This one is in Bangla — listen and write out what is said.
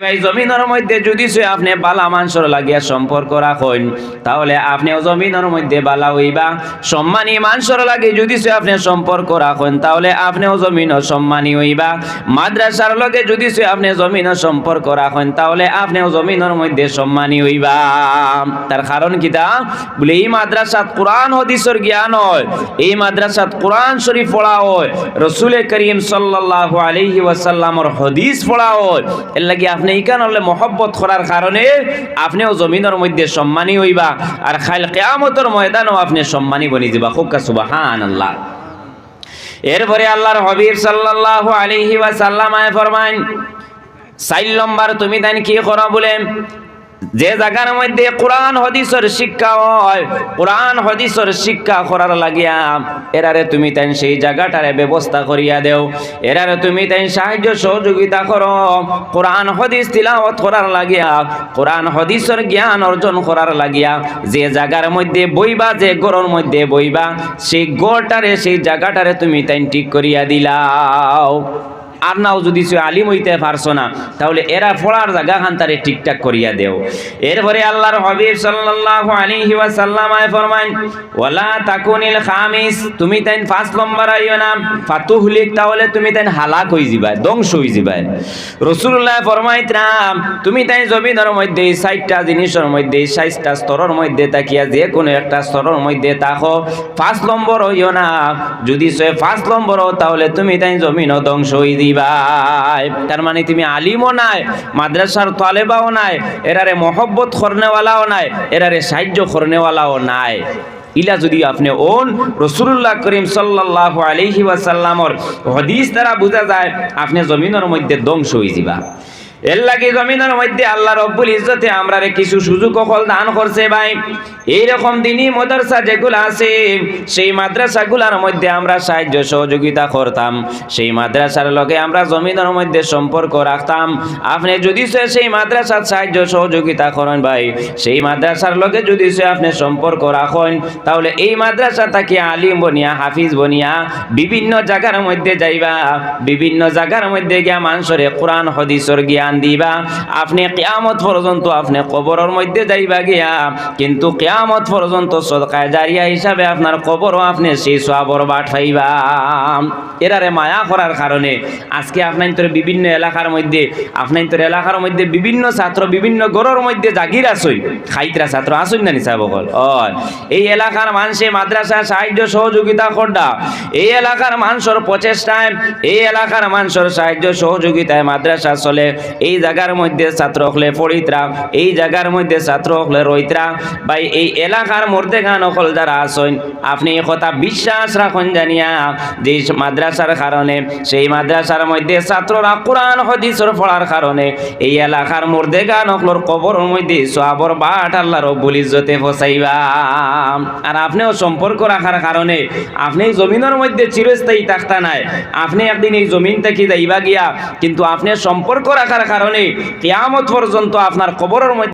ভাই, জমিনের মধ্যে যদি সে আপনি বালা মাংসর লাগিয়া সম্পর্ক রাখেন, তাহলে আপনিও জমিনের মধ্যে বালা হইবা। সম্মানী মাংসর লাগে যদি সে আপনি সম্পর্ক রাখেন, তাহলে আপনিও জমিন সম্মানী হইবা। মাদ্রাসার লগে যদি সে আপনি জমিন সম্পর্ক রাখেন, তাহলে আপনিও জমিনের মধ্যে সম্মানী হইবা। তার কারণ কিতা বলে, এই মাদ্রাসাত কোরআন, হদিসর জ্ঞান হয়। এই মাদ্রাসাত কোরআন শরীফ পড়া হয়। রসুল করিম সাল্লাল্লাহু আলাইহি ওয়াসাল্লামর হদিস পড়া হয়। এর লাগি আপনি ইকান হলে মহব্বত করার কারণে আপনিও জমিনের মধ্যে সম্মানী হইবা, আর খাইল কেয়ামতর ময়দানও আপনি সম্মানী বনি খুব সুবাহান আল্লাহ এরপরে আল্লাহর হবিব সাল্লাল্লাহু আলাইহি ওয়াসাল্লাম আয় ফরমান সাইল নম্বর তুমি দেন কি করো বলে? যে জায়গার মধ্যে কোরআন, হদিসের শিক্ষা হয়, কোরআন, হদিসের শিক্ষা করার লাগিয়া এরারে তুমি তাই সেই জায়গাটারে ব্যবস্থা করিয়া দেও। এরারে তুমি তাই সাহায্য, সহযোগিতা করো। কোরআন, হদিস তিলাওয়াত করার লাগিয়া, কোরআন, হদিসের জ্ঞান অর্জন করার লাগিয়া যে জায়গার মধ্যে বইবা, যে গড়ের মধ্যে বইবা, সেই গড়টারে সেই জায়গাটারে তুমি তাই ঠিক করিয়া দিলাও। আর নাও যদি সে আলিম হইতে পারছ না, তাহলে এরা ফোড়ার জায়গা খান তারে ঠিকঠাক করিয়া দেও। এরপরে আল্লাহর হবিব সাল্লাল্লাহু আলাইহি ওয়াসাল্লাম আয় ফরমান ওয়ালা তাকুনিল খামিস তুমি তাইন পাঁচ নম্বর আইও না। ফাতুহলিক, তাহলে তুমি তাইন হালাক হই যাবা ধ্বংস হই যাবা রাসূলুল্লাহ ফরমাইতরাম তুমি তাই জমিনের মধ্যে সাইটটা জিনিসের মধ্যে এই সাইজটা স্তরের মধ্যে তাকিয়া যে কোনো একটা স্তরের মধ্যে তাকো পাঁচ নম্বর হইও না। যদি সে পাঁচ নম্বর তাহলে তুমি তাই জমিনও ধ্বংস হই দিবাই তার মানে তুমি আলিমও নাই, মাদ্রাসার তালেবাও নাই, এরারে মহব্বত করনেওয়ালাও নাই, এরারে সাহায্য করনেওয়ালাও নাই। ইলা যদি আপনি ওন রসুল্লাহ করিম সাল্লাহ আলাইহি ওয়াসাল্লামর হদিস দ্বারা বোঝা যায়, আপনি জমিনের মধ্যে ধ্বংস হয়ে যাবা। এর লাগে জমিনের মধ্যে আল্লাহ রব্বুল ইজ্জতে আমরা কিছু সুযোগ কল দান করছে ভাই। এইরকম দিনই মাদ্রাসা যেগুলো আছে, সেই মাদ্রাসাগুলোর মধ্যে আমরা সাহায্য সহযোগিতা করতাম। সেই মাদ্রাসার লগে আমরা জমিনের মধ্যে সম্পর্ক রাখতাম। আপনি যদি সে সেই মাদ্রাসার সাহায্য সহযোগিতা করেন ভাই, সেই মাদ্রাসার লগে যদি সে আপনি সম্পর্ক রাখেন, তাহলে এই মাদ্রাসা তাকে আলিম বনিয়া, হাফিজ বনিয়া বিভিন্ন জায়গার মধ্যে যাইবা। বিভিন্ন জায়গার মধ্যে গিয়া মানুষরে কোরআন, হদিসর জ্ঞান দিবা আপনি কেয়ামত পর্যন্ত আপনি কবরের মধ্যে যাইবা গিয়া, কিন্তু কেয়ামত পর্যন্ত সদকায় জারিয়া হিসাবে আপনার কবরও আপনি সেই সবর বাট পাইবা। এরারে মায়া করার কারণে আজকে আপনার তোর বিভিন্ন এলাকার মধ্যে আপনার তোর এলাকার মধ্যে বিভিন্ন ছাত্র, বিভিন্ন গড়ের মধ্যে জাগির আসই খাইতরা ছাত্র আসুন না নিসা বকল হয় এই এলাকার মানুষে মাদ্রাসা সাহায্য সহযোগিতা করডা এই এলাকার মানুষের প্রচেষ্টায়, এই এলাকার মানুষের সাহায্য সহযোগিতায় মাদ্রাসা চলে। এই জায়গার মধ্যে ছাত্র হলে পড়িতরা, এই জায়গার মধ্যে ছাত্র হলে রইতরা। ভাই, এই এলাকার মধ্যে গান অকল যারা আসেন আপনি কথা বিশ্বাস রাখুন জানিয়া, যে মাদ্রাসার কারণে, সেই মাদ্রাসার মধ্যে ছাত্ররা কোরআন, হদিসর পড়ার কারণে, এই এলাকার মধ্যে গান অকলর কবরের মধ্যে সবর বাট আল্লাহ রব্বুল ইজ্জতে ফসাইবা। আর আপনিও সম্পর্ক রাখার কারণে, আপনি জমিনের মধ্যে চিরস্থায়ী থাকতা নাই। আপনি একদিন এই জমিন থেকে যাইবা গিয়া, কিন্তু আপনি সম্পর্ক রাখার কারণে কেয়ামত পর্যন্ত আপনার কবরের মধ্যে